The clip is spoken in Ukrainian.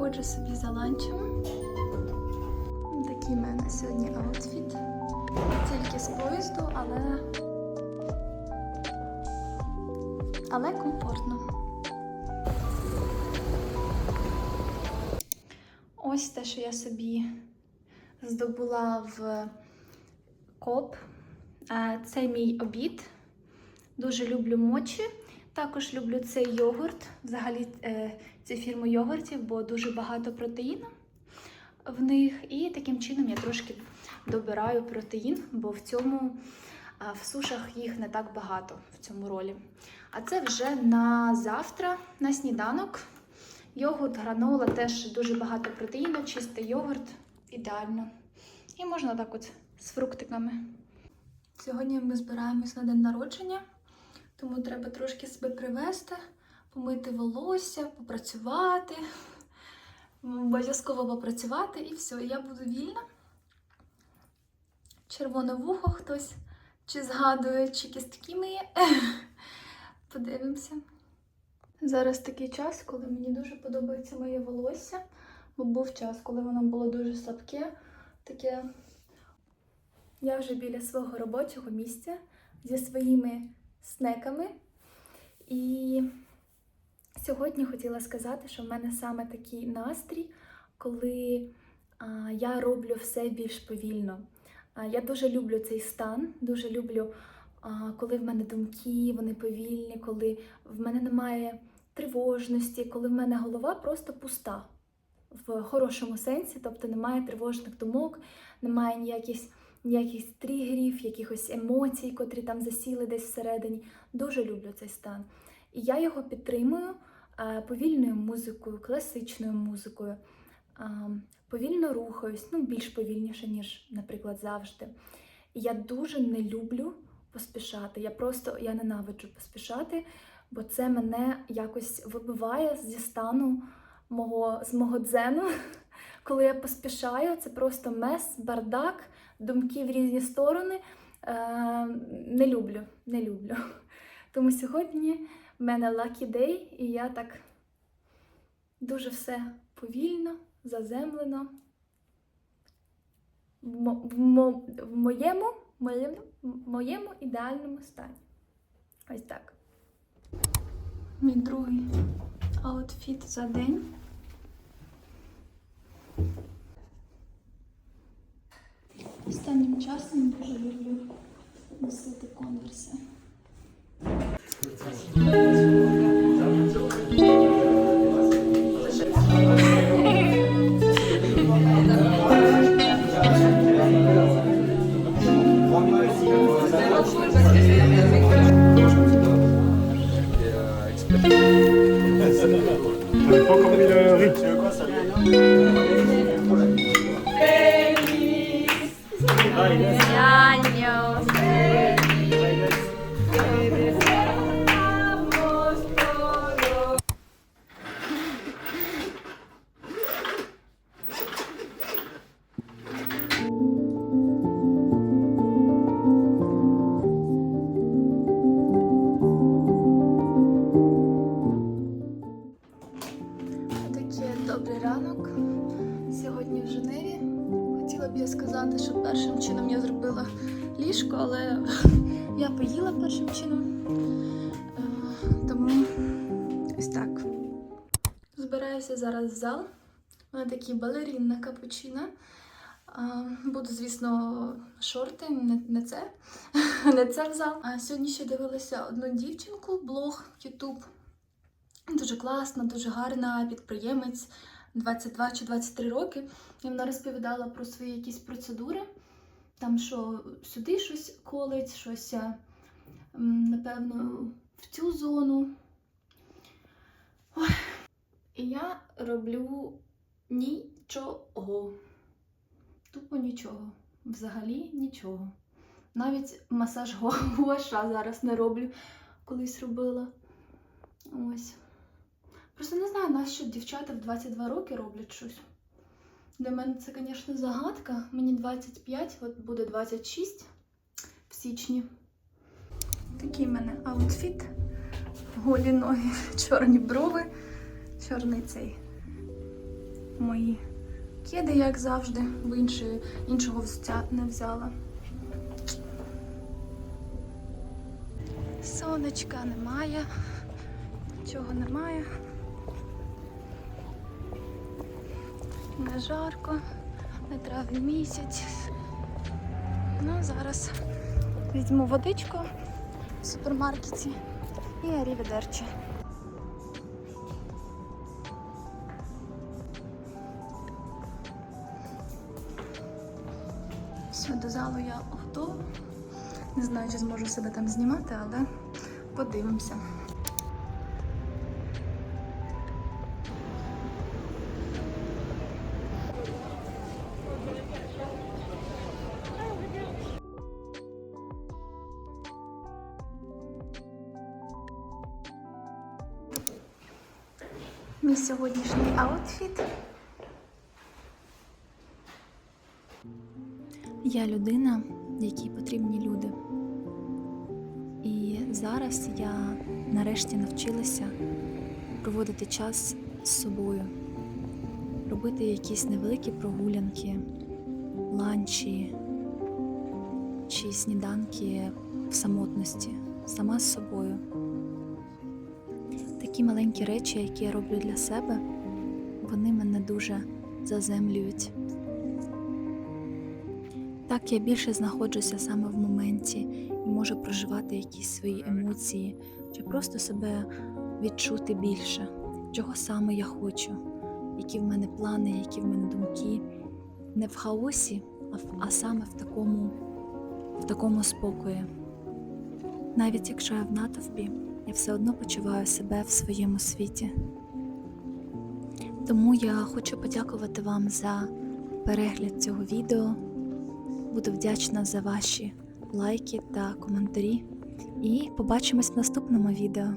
Виходжу собі за ланчем. Такий в мене сьогодні аутфіт. Тільки з поїзду, але. Але комфортно. Ось те, що я собі здобула в коп. Це мій обід. Дуже люблю мочі. Також люблю цей йогурт, взагалі е, цю фірму йогуртів, бо дуже багато протеїну в них. І таким чином я трошки добираю протеїн, бо в цьому в сушах їх не так багато в цьому ролі. А це вже на завтра, на сніданок. Йогурт, гранола теж дуже багато протеїну, чистий йогурт, ідеально. І можна так от з фруктиками. Сьогодні ми збираємось на день народження. Тому треба трошки себе привести, помити волосся, попрацювати, обов'язково попрацювати і все, я буду вільна. Червоне вухо хтось чи згадує, чи кістки миє. Подивимося. Зараз такий час, коли мені дуже подобається моє волосся, бо був час, коли воно було дуже слабке, таке. Я вже біля свого робочого місця зі своїми снеками. І сьогодні хотіла сказати, що в мене саме такий настрій, коли а, я роблю все більш повільно. А, я дуже люблю цей стан, дуже люблю, а, коли в мене думки, вони повільні, коли в мене немає тривожності, коли в мене голова просто пуста. В хорошому сенсі, тобто немає тривожних думок, немає ніяких ніяких тригерів, якихось емоцій, котрі там засіли десь всередині. Дуже люблю цей стан. І я його підтримую е, повільною музикою, класичною музикою. Е, повільно рухаюсь, ну більш повільніше, ніж, наприклад, завжди. Я дуже не люблю поспішати. Я просто я ненавиджу поспішати, бо це мене якось вибиває зі стану мого, з мого дзену. Коли я поспішаю, це просто мес, бардак, думки в різні сторони. Е, не люблю, не люблю. Тому сьогодні в мене lucky day, і я так дуже все повільно, заземлено. В, мо- в, мо- в моєму, моєму, моєму ідеальному стані. Ось так. Мій другий аутфіт за день. Останнім часом дуже люблю носити конверси. Pas encore mis le добрий ранок. Сьогодні в Женеві. Я сказати, що першим чином я зробила ліжко, але я поїла першим чином. Е, Тому ось так. Збираюся зараз в зал. У мене такий балерінна капучина. Буду, звісно, шорти, не це. не це в зал. А сьогодні ще дивилася одну дівчинку, блог Ютуб. Дуже класна, дуже гарна підприємець, 22 чи 23 роки. І вона розповідала про свої якісь процедури. Там що сюди щось колить, щось, е, напевно, в цю зону. І я роблю нічого. Тупо нічого. Взагалі нічого. Навіть масаж гуаша зараз не роблю. Колись робила. Ось. Просто не знаю, на що дівчата в 22 роки роблять щось. Для мене це, звісно, загадка. Мені 25, от буде 26 в січні. Такий в мене аутфіт. Голі ноги, чорні брови, чорний цей мої кеди, як завжди, бо іншої, іншого взуття не взяла. Сонечка немає, нічого немає. Не жарко, не травний місяць. Ну, зараз візьму водичку в супермаркеті і аріведерчі. Все, до залу я готова. Не знаю, чи зможу себе там знімати, але подивимося. Мій сьогоднішній аутфіт. Я людина, якій потрібні люди. І зараз я нарешті навчилася проводити час з собою, робити якісь невеликі прогулянки, ланчі чи сніданки в самотності, сама з собою. Такі маленькі речі, які я роблю для себе, вони мене дуже заземлюють. Так я більше знаходжуся саме в моменті і можу проживати якісь свої емоції, чи просто себе відчути більше, чого саме я хочу, які в мене плани, які в мене думки. Не в хаосі, а, в, а саме в такому, в такому спокої. Навіть якщо я в натовпі, я все одно почуваю себе в своєму світі. Тому я хочу подякувати вам за перегляд цього відео. Буду вдячна за ваші лайки та коментарі. І побачимось в наступному відео.